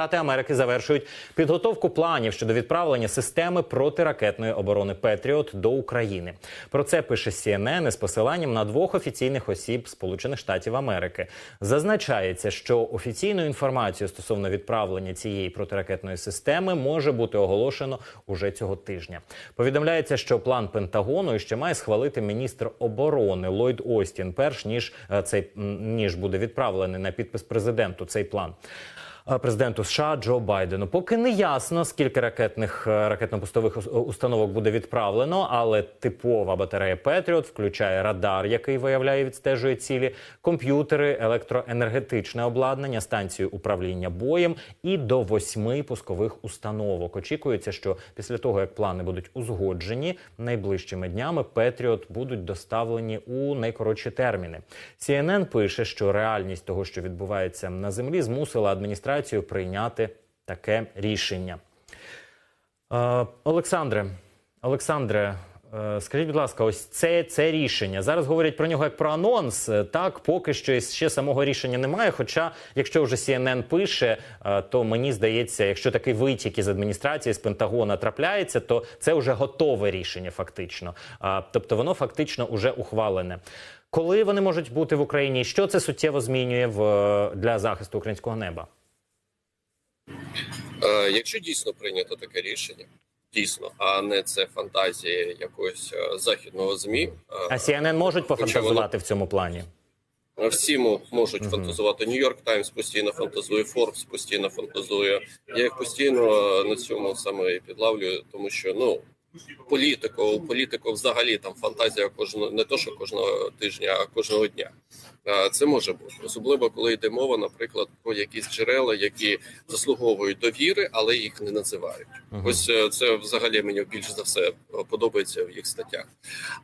Штати Америки завершують підготовку планів щодо відправлення системи протиракетної оборони Петріот до України. Про це пише CNN із посиланням на двох офіційних осіб Сполучених Штатів Америки. Зазначається, що офіційну інформацію стосовно відправлення цієї протиракетної системи може бути оголошено уже цього тижня. Повідомляється, що план Пентагону ще має схвалити міністр оборони Ллойд Остін, перш ніж е, цей ніж буде відправлений на підпис президенту цей план. А Президенту США Джо Байдену поки не ясно, скільки ракетних е, ракетно-пустових установок буде відправлено, але типова батарея Петріот включає радар, який виявляє і відстежує цілі, комп'ютери, електроенергетичне обладнання, станцію управління боєм і до восьми пускових установок. Очікується, що після того як плани будуть узгоджені, найближчими днями Петріот будуть доставлені у найкоротші терміни. CNN пише, що реальність того, що відбувається на землі, змусила адміністрацію прийняти таке рішення. Е, Олександре, Олександре, е, скажіть, будь ласка, ось це, це рішення. Зараз говорять про нього як про анонс. Е, Так, поки що ще самого рішення немає. Хоча, якщо вже CNN пише, то мені здається, якщо такий витік із адміністрації з Пентагона трапляється, то це вже готове рішення, фактично. Тобто воно фактично вже ухвалене. Коли вони можуть бути в Україні? Що це суттєво змінює в для захисту українського неба? Е, Якщо дійсно прийнято таке рішення, дійсно, а не це фантазія якогось е, західного змі, е, А CNN можуть пофантазувати воно- в цьому плані? всі можуть угу. фантазувати. Нью-Йорк Таймс постійно фантазує, Форбс постійно фантазує. Я їх постійно на цьому саме і підлавлюю, тому що ну. Політико, у політику взагалі там фантазія кожного не то, що кожного тижня, а кожного дня. Е, Це може бути особливо, коли йде мова, наприклад, про якісь джерела, які заслуговують довіри, але їх не називають. Мгм. Ось е, це взагалі мені більш за все подобається в їх статтях.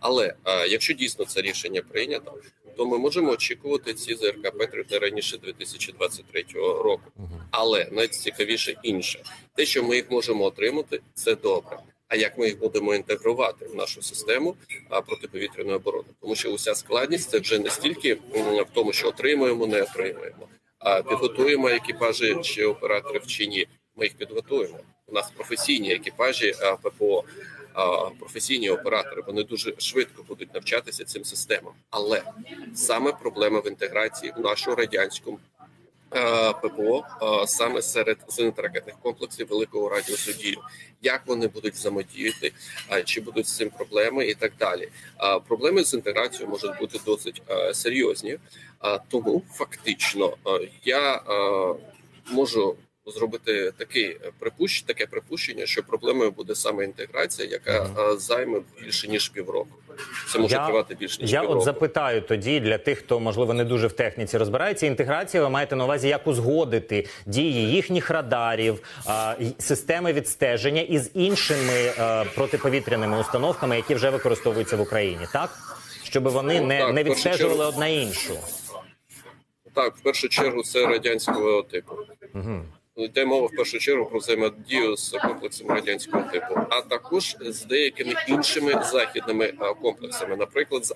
Але е, якщо дійсно це рішення прийнято, то ми можемо очікувати ці ЗРК Петрів не раніше 2023 року. Мгм. Але найцікавіше інше, те, що ми їх можемо отримати, це добре. А як ми їх будемо інтегрувати в нашу систему протиповітряної оборони? Тому що уся складність це вже не стільки в тому, що отримуємо, не отримуємо, а підготуємо екіпажі чи операторів чи ні. Ми їх підготуємо. У нас професійні екіпажі ППО, професійні оператори. Вони дуже швидко будуть навчатися цим системам. Але саме проблема в інтеграції у нашу радянську е, ППО е, саме серед зенітно-ракетних комплексів великого радіусу дії. Як вони будуть взаємодіяти, а чи будуть з цим проблеми і так далі. Проблеми з інтеграцією можуть бути досить е, серйозні, тому фактично е, я е, можу. Зробити такий припущ, таке припущення, що проблемою буде саме інтеграція, яка е, займе більше ніж півроку. Це може Я- тривати більше ніж Я півроку. от запитаю тоді для тих, хто можливо не дуже в техніці розбирається. Інтеграція ви маєте на увазі, як узгодити дії їхніх радарів, а, системи відстеження із іншими а, протиповітряними установками, які вже використовуються в Україні, так щоб вони Ну, не, так, не відстежували чергу. одна іншу. Так, в першу чергу це радянського типу. Угу. Йде мова в першу чергу про взаємодію з комплексом радянського типу, а також з деякими іншими західними комплексами, наприклад, з.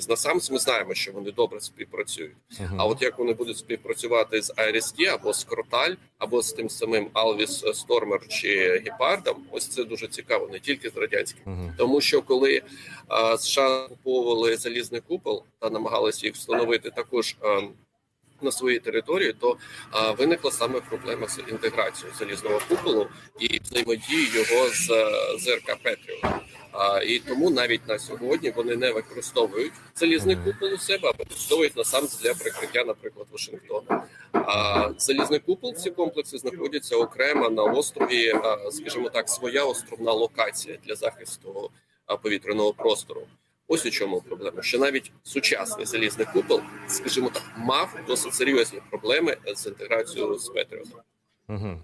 З NASAMS ми знаємо, що вони добре співпрацюють. А от як вони будуть співпрацювати з IRIS-T або з Кроталь, або з тим самим Alvis Stormer чи Гепардом, ось це дуже цікаво, не тільки з радянським. Угу. Тому що коли а, США куповували залізний купол та намагалися їх встановити також а, на своїй території, то а, виникла саме проблема з інтеграцією залізного куполу і взаємодією його з ЗРК Петріот. А, і тому навіть на сьогодні вони не використовують залізний купол у себе, а використовують насам для прикриття, наприклад, Вашингтона. А залізний купол ці комплекси знаходяться окремо на острові, а, скажімо так, своя островна локація для захисту повітряного простору. Ось у чому проблема, що навіть сучасний залізний купол, скажімо так, мав досить серйозні проблеми з інтеграцією з Петріотом. Угу.